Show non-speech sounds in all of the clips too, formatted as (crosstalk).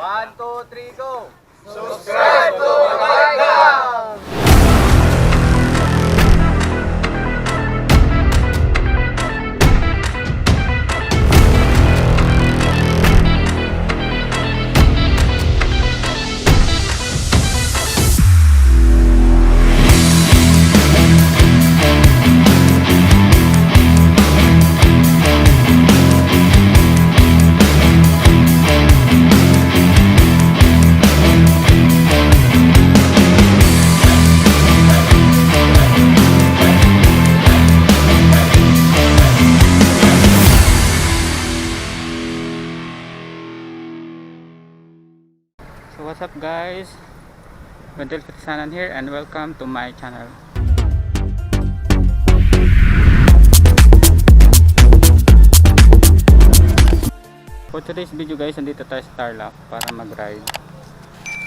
One, two, three, go! So up guys? Wendell Krisanan here and welcome to my channel. For today's video guys, nandito tayo sa Tarlac para mag-ride.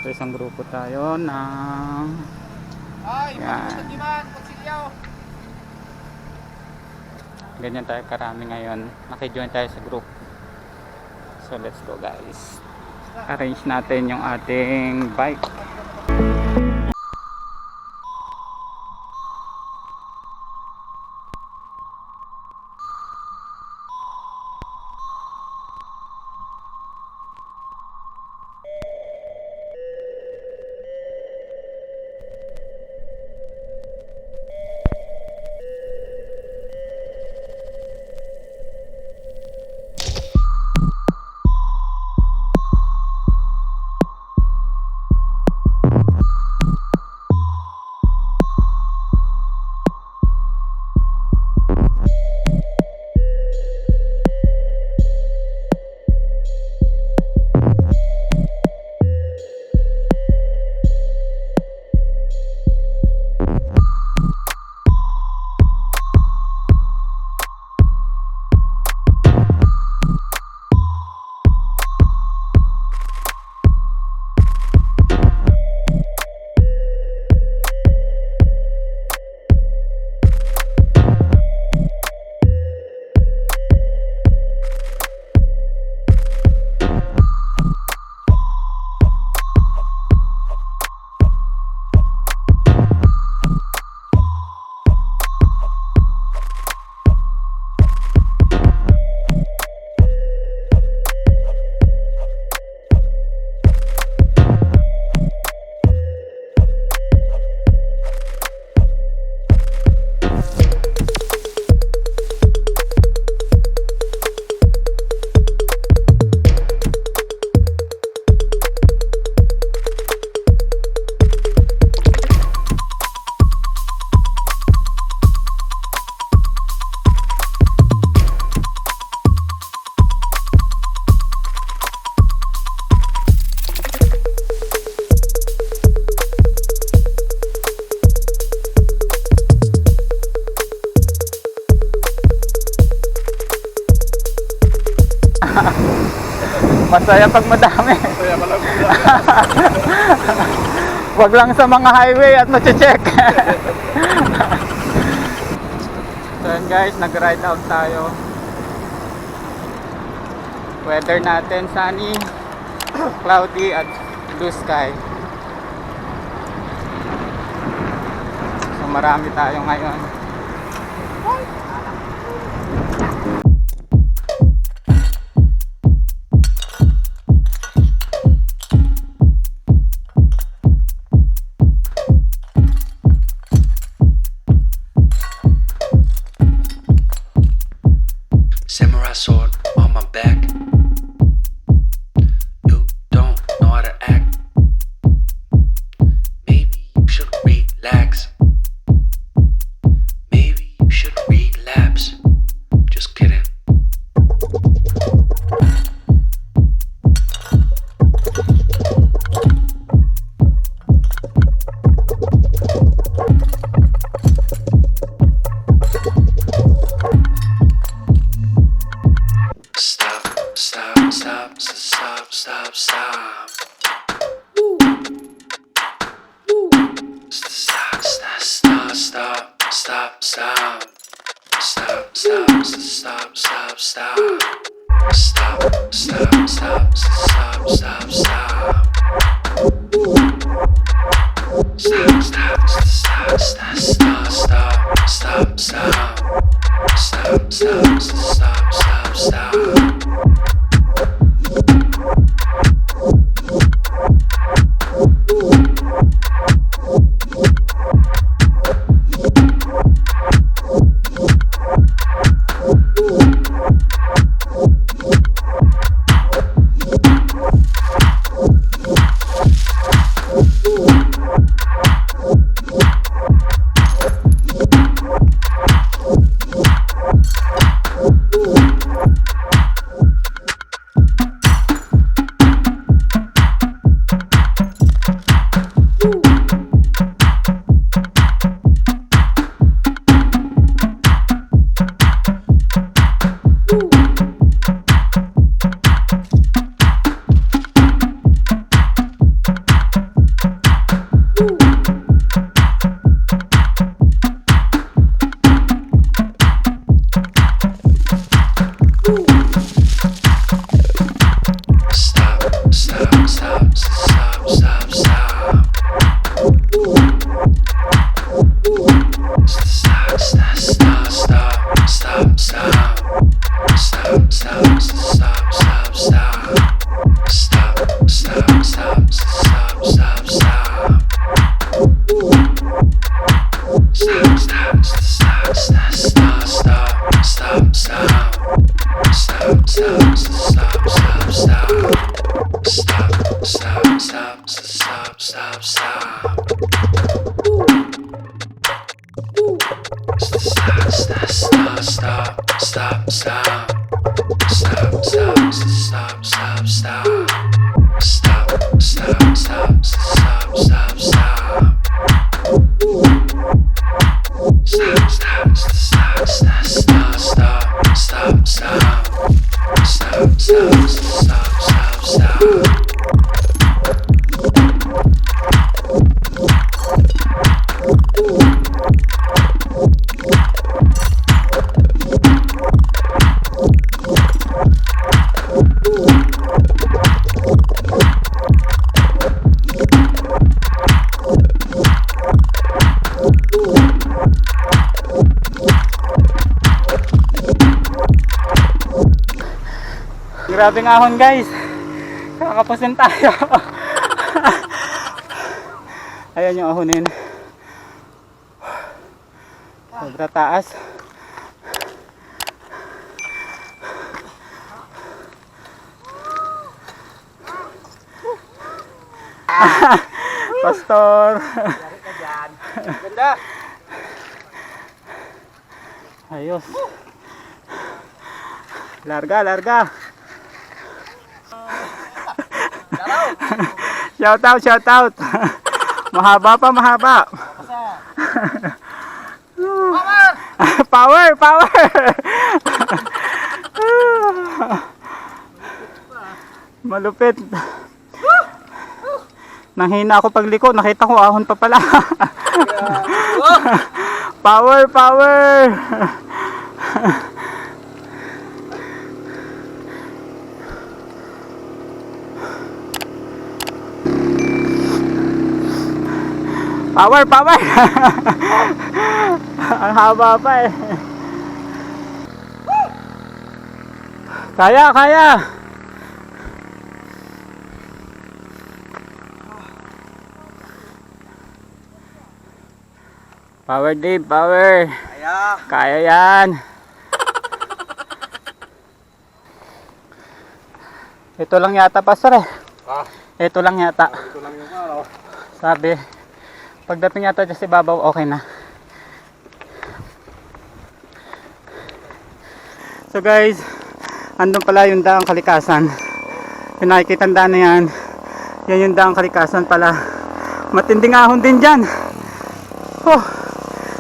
So isang grupo tayo ng Ay, Yan. Ganyan tayo karami ngayon. Nakijoin tayo sa group. So let's go guys. Arrange natin yung ating bike. Pag madami. Kaya (laughs) Wag lang sa mga highway at mache-check. (laughs) so yun guys, nag-ride out tayo. Weather natin sunny, cloudy at blue sky. So marami tayo ngayon. Grabe nga ahon guys. Kakapusin tayo. (laughs) Ayan yung ahonin. Sobra taas. (laughs) Pastor. Ganda. Ayos. Larga, larga. Shout out, shout out. (laughs) mahaba pa, mahaba. (laughs) power, power. (laughs) Malupit. Nanghina ako pagliko, nakita ko ahon pa pala. power, power. Power, power! (laughs) Ang haba pa eh. Kaya, kaya! Power Dave, power! Kaya. Kaya yan! Ito lang yata, Pastor eh. Ah, Ito lang yata. ito lang yung ano. Sabi, pagdating yata dyan sa ibabaw, okay na. So guys, andun pala yung daang kalikasan. Yung nakikita ang daan na yan, yan yung daang kalikasan pala. Matinding ahon din dyan. Oh.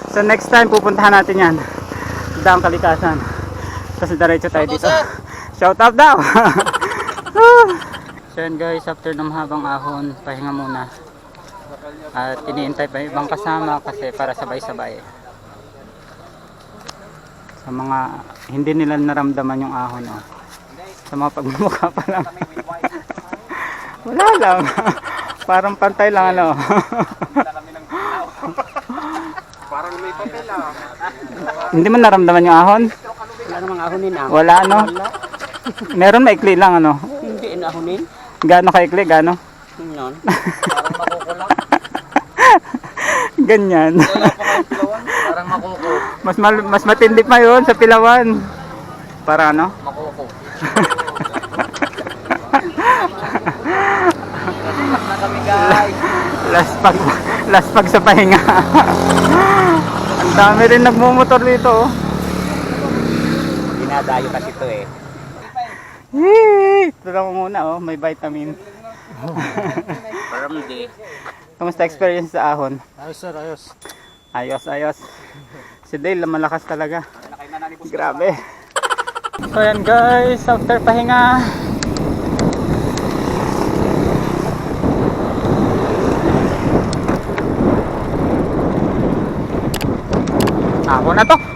So next time pupuntahan natin yan. Daang kalikasan. Kasi diretso tayo dito. (laughs) Shout out daw! (laughs) so yun guys, after ng mahabang ahon, pahinga muna. At iniintay pa ibang kasama kasi para sabay-sabay. Sa mga hindi nila naramdaman yung ahon. Oh. Sa mga pagmumukha pa lang. (laughs) Wala lang. (laughs) Parang pantay lang ano. Parang may papel ah. hindi mo naramdaman yung ahon? Wala namang ahonin ah. Wala ano? Meron maikli lang ano. Hindi inahonin. Gaano kaikli? Gaano? Yun. (laughs) (laughs) Ganyan. Wala pa kayong pilawan. Parang makuko. mas mal- mas matindi pa 'yon sa Pilawan. Para ano? Makuko. na kami guys. (laughs) Last pag last pag sa pahinga. Ang dami rin nagmumotor dito. oh. Dinadayo kasi to eh. Yee! Ito lang muna oh, may vitamin. Parang di. Kamusta experience sa ahon? Ayos sir, ayos. Ayos, ayos. Si Dale, malakas talaga. Grabe. So yan guys, after pahinga. Ako na to.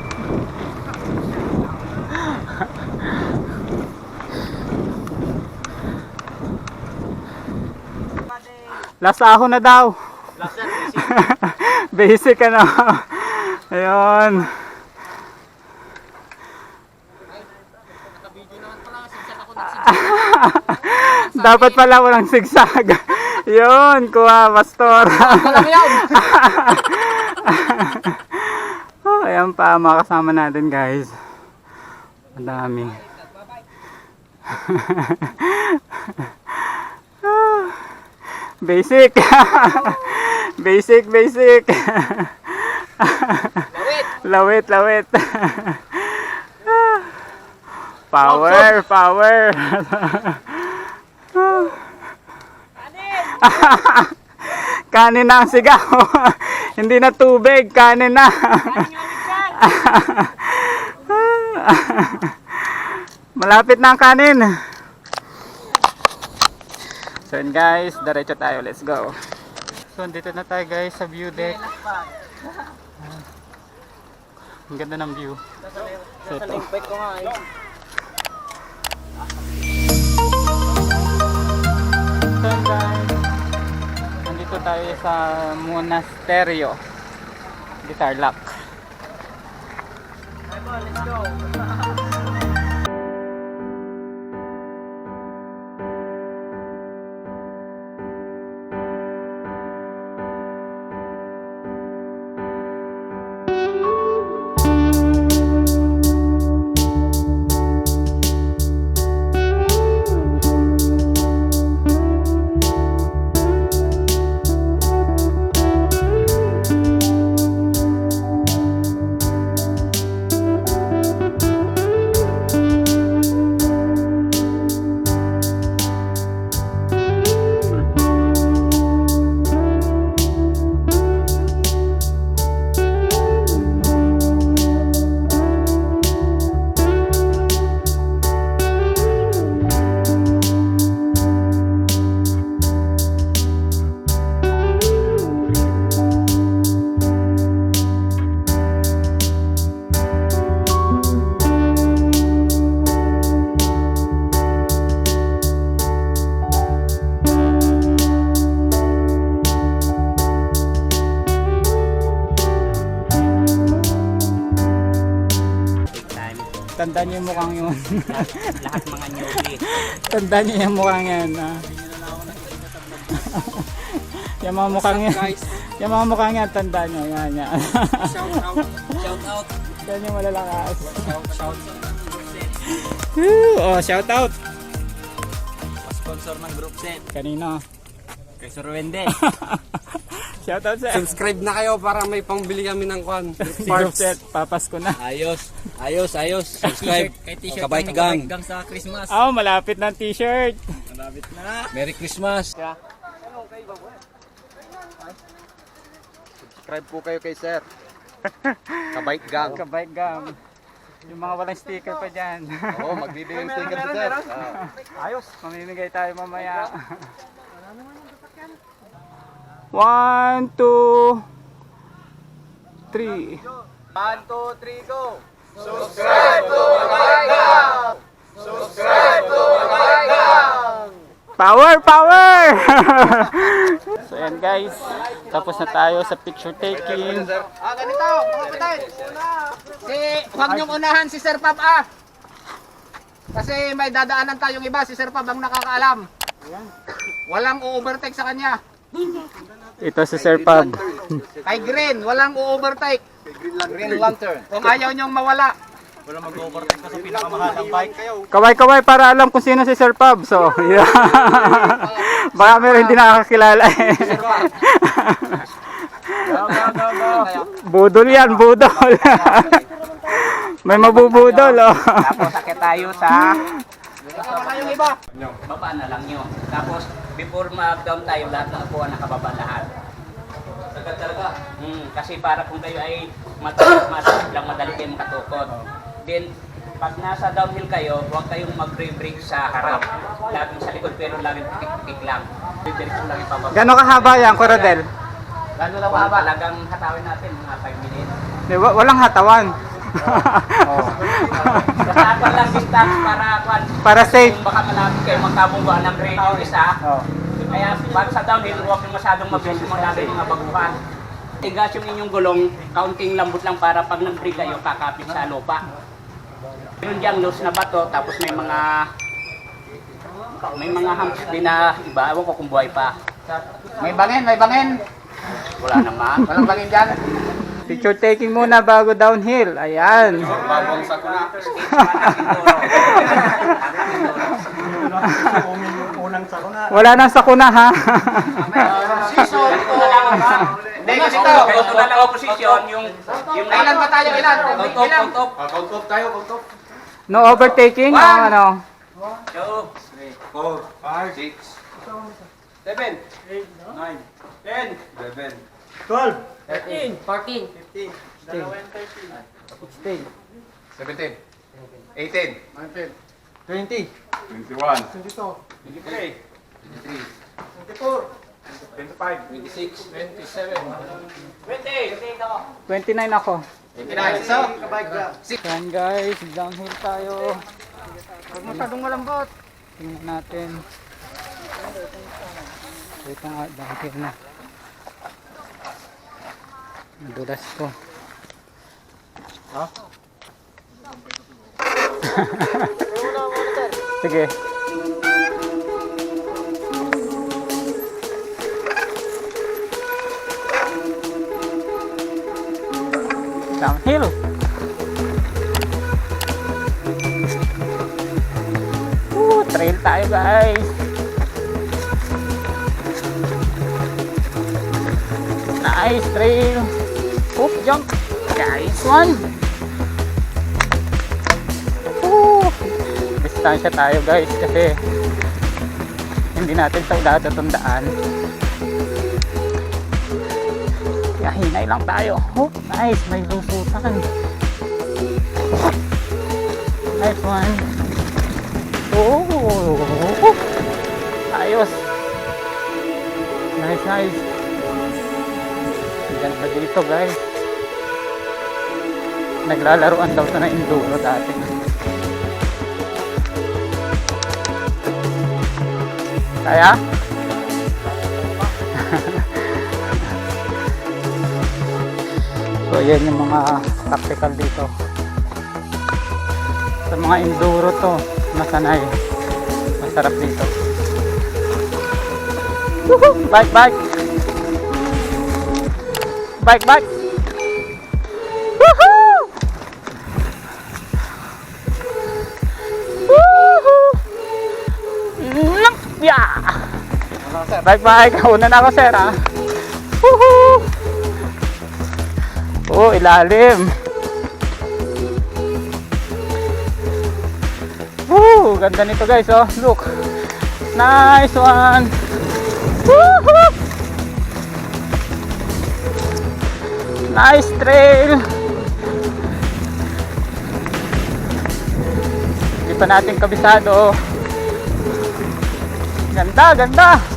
Last ahon na daw. (laughs) Basic ano. Ayun. (laughs) Dapat pala walang sigsag. Yun, kuha, pastor. Yan. (laughs) oh, ayan pa, mga kasama natin guys. Ang dami. Basic. (laughs) basic, basic. lawit, (laughs) lawit. (laughs) power, power. kanin na ang sigaw. Hindi na tubig, kanin na. Malapit na ang kanin. So yun guys, diretso tayo. Let's go. So dito na tayo guys sa view deck. Ang ganda ng view. So ito. So guys, nandito tayo sa monasteryo. Guitar lock. Tandaan niyo yung mukhang yun. Lahat mga newbie. (laughs) Tandaan niyo yung mukhang yan. ah. (laughs) yung mga mukhang yan. (laughs) Yung mga mukhang yan, tandaan niyo. Yan, yan. Shout out. Shout out. yan yung malalakas. Shout shout. Woo! Oh, shout out. Sponsor ng group set. Kanino? Kay Sir Wende. Shout out sa Subscribe na kayo para may pangbili kami ng kwan. Group set. Papasko na. Ayos. Ayos, ayos. Subscribe. Kay t-shirt Kabait ng gang. Gang sa Christmas. Oh, malapit ng t-shirt. Malapit na. Merry Christmas. Subscribe po kayo kay Sir. (laughs) Kabait gang. Kabait gam. Yung mga walang sticker pa dyan. Oo, magbibigay ng sticker si Sir. Ayos. Mamimigay tayo mamaya. One, two, three. One, two, three, go. Power, power! (laughs) so yan guys, tapos na tayo sa picture taking. Ah, ganito, mga kapatid. Si, huwag niyong unahan si Sir Pab ah. Kasi may dadaanan tayong iba, si Sir Pab ang nakakaalam. Walang u-overtake sa kanya. Ito si Sir Pab. Kay Green, walang u-overtake. Green Lantern. Kung ayaw niyong mawala. Kaway-kaway para alam kung sino si Sir Pab. So, (laughs) yeah. Baka meron hindi nakakakilala eh. budol yan, budol. (laughs) May mabubudol oh. Tapos sakit tayo sa Wala yung iba. baba na lang nyo. Tapos before mag-down tayo, lahat ng upuan nakababa lahat. Sagad talaga. Hmm, kasi para kung kayo ay mataas, mataas lang madali kayo makatukod. Then, pag nasa downhill kayo, huwag kayong mag-brake sa harap. Laging sa likod pero laging tik-tik lang. Diretso lang yung pababa. Gano'ng kahaba yan, Corodel? Lalo lang Kung mahaba. talagang hatawin natin mga 5 minutes. Walang hatawan. Ako lang distance para kwan. Para safe. Baka malapit kayo magkabungga ng yung isa. Oh. Kaya para sa downhill, huwag yung masyadong mabilis mo lagi mga baguhan. Tigas yung inyong gulong, kaunting lambot lang para pag nag-brake kayo, kakapit sa lupa. Yun diyang loose na bato, tapos may mga may mga humps din na iba, ewan ko kung buhay pa. May bangin, may bangin. Wala naman. Walang bangin dyan. Picture taking muna bago downhill. Ayan. Babangsa ko na. Stage man ang siguro. Unang Wala nang sakuna ha. Hindi, kasi ito. Ito na lang posisyon, yung... yung Ilan ba tayo? Ilan? Count off, Ilan? count off. no overtaking. One. ano. Two, Seven. Seventeen. Eighteen. Twenty. Twenty-one. Twenty-two. Twenty-three. Twenty-three. Twenty-four. Twenty-five. Twenty-six. Twenty-seven. 29 ako. Twenty-nine. So, Yan guys, downhill tayo. Huwag masyadong malambot. Tingnan natin. Ito nga, downhill na. Nadulas ko. Ha? Sige. Downhill. Woo, trail tayo guys. Nice trail. Oop, jump. Nice one. Woo. Distansya tayo guys kasi hindi natin sa dadatandaan. Kaya hinay lang tayo. Oh, nice. May lusutan. Nice one. Oh! Ayos! Nice, nice! Ganda dito guys. Naglalaroan daw sa na enduro dati. Kaya? (laughs) so yan yung mga tactical dito. Sa mga enduro to, masanay. Masarap dito. Woohoo! Bike, bike! Bike, bike! Bike, bike! Una na ako, sir, ha? Woohoo! Oh, ilalim! Woo! Ganda nito guys, oh. Look. Nice one. Woohoo! Nice trail. Hindi pa natin kabisado. Ganda, ganda.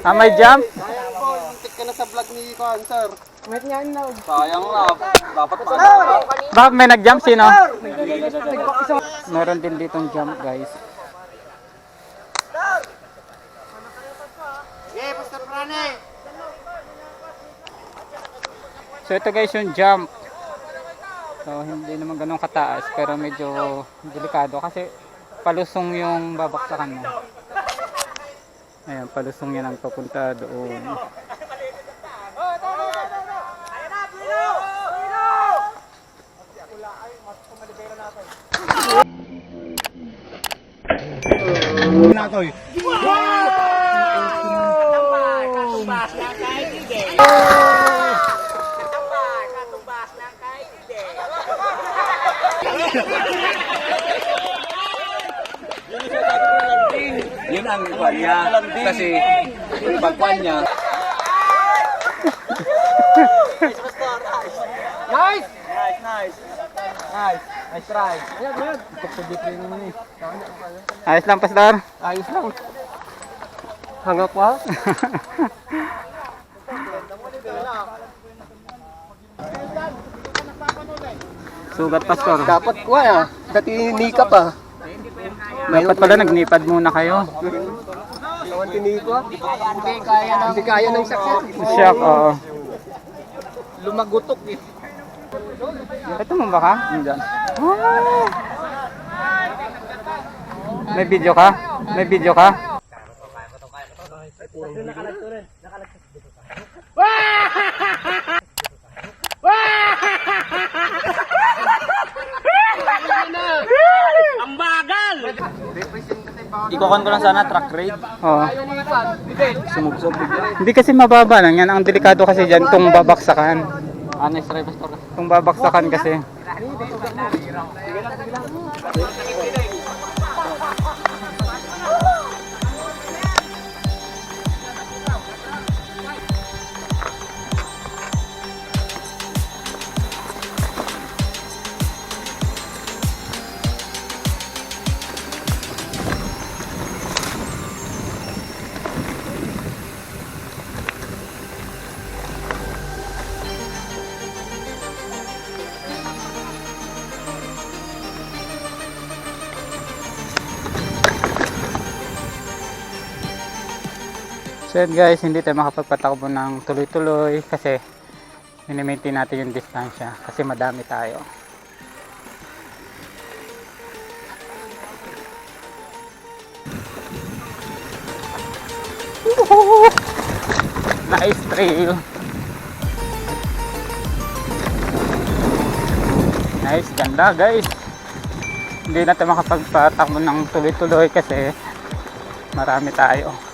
Ah, may jump? Bakit may nag-jump sino? Meron din ditong jump guys. So ito guys yung jump. So hindi naman ganun kataas pero medyo delikado kasi palusong yung babaksakan mo. Ayan, palusong yan ang papunta doon. Yun ang kwan niya. Kasi, pagkwan niya, Ayos lang pastor. Ayos lang. Hangak pa? Sugat pastor. Dapat kuha ah. Dati nika pa. Dapat pala nagnipad muna kayo. Nawan tinika. Hindi kaya ng... Hindi kaya ng sakit. Shock, oo. Lumagutok eh. Ito mo ba ka? Hindi. May video ka? May video ka? Ikokon ko lang sana truck raid. Oo. Hindi kasi mababa lang yan. Ang delikado kasi dyan, itong babaksakan. Ano yung driver store? Itong babaksakan kasi. So yun guys, hindi tayo makapagpatakbo ng tuloy-tuloy kasi minimaintain natin yung distansya kasi madami tayo. Nice trail. Nice, ganda guys. Hindi natin makapagpatakbo ng tuloy-tuloy kasi marami tayo.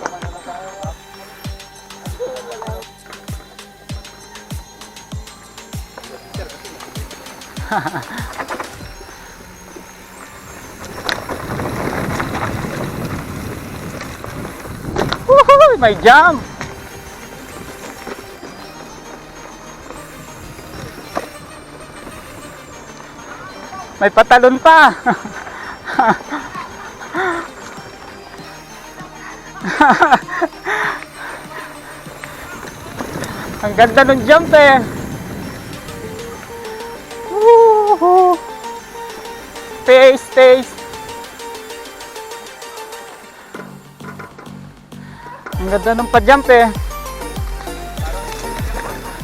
(laughs) Woohoo! May jump! May patalon pa! (laughs) Ang ganda ng jump eh! Pace, pace! Ang ganda ng pa-jump eh.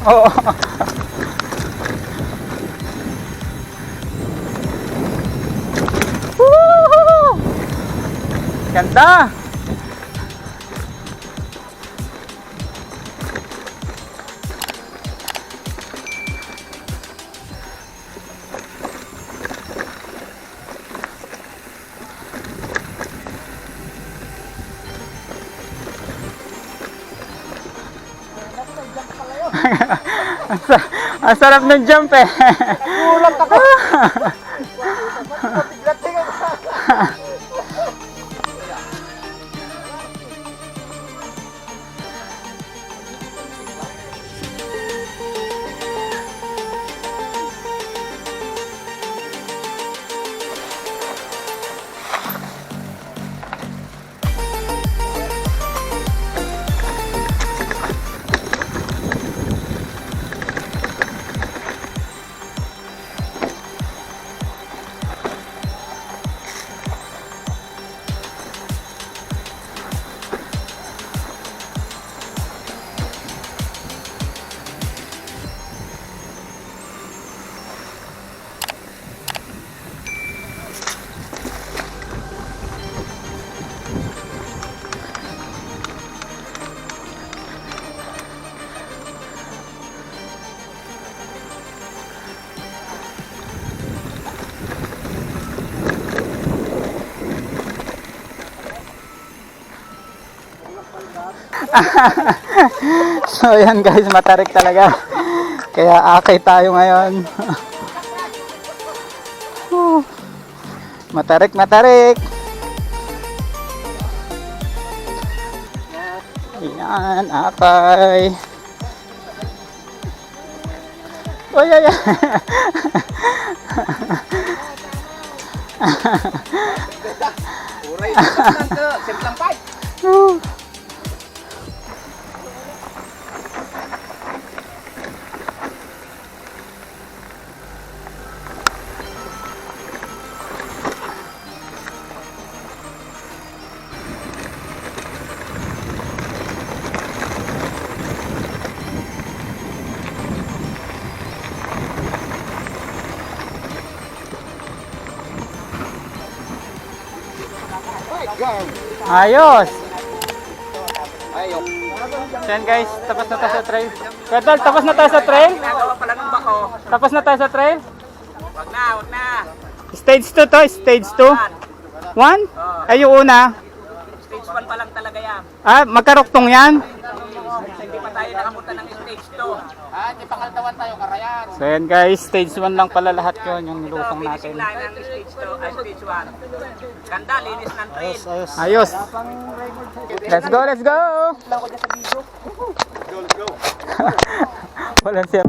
Oo. (laughs) Ganda! Ang, sa- ang sarap ng jump eh. Nagulat ako. (laughs) (laughs) so yan guys, matarik talaga. Kaya akay tayo ngayon. (laughs) Matarik, matarik. Yan, akay. Oy, ay, ay. Uray, lang to. Ayos! Ayos. Yan guys, tapos na tayo sa trail. Pedal, tapos na tayo sa trail? Tapos na tayo sa trail? Wag na, wag na. Stage 2 to, stage 2. 1? Ay, una. Stage 1 pa lang talaga yan. Ah, magkaruktong yan? 2. Di pangaldawan tayo, karayan. So yan guys, stage 1 lang pala lahat yun, yung Ito, nilusong finishing natin. line ng stage 2, ay stage 1. Ganda, linis ng trail. Ayos. Let's go, let's go! (laughs) Walang siya.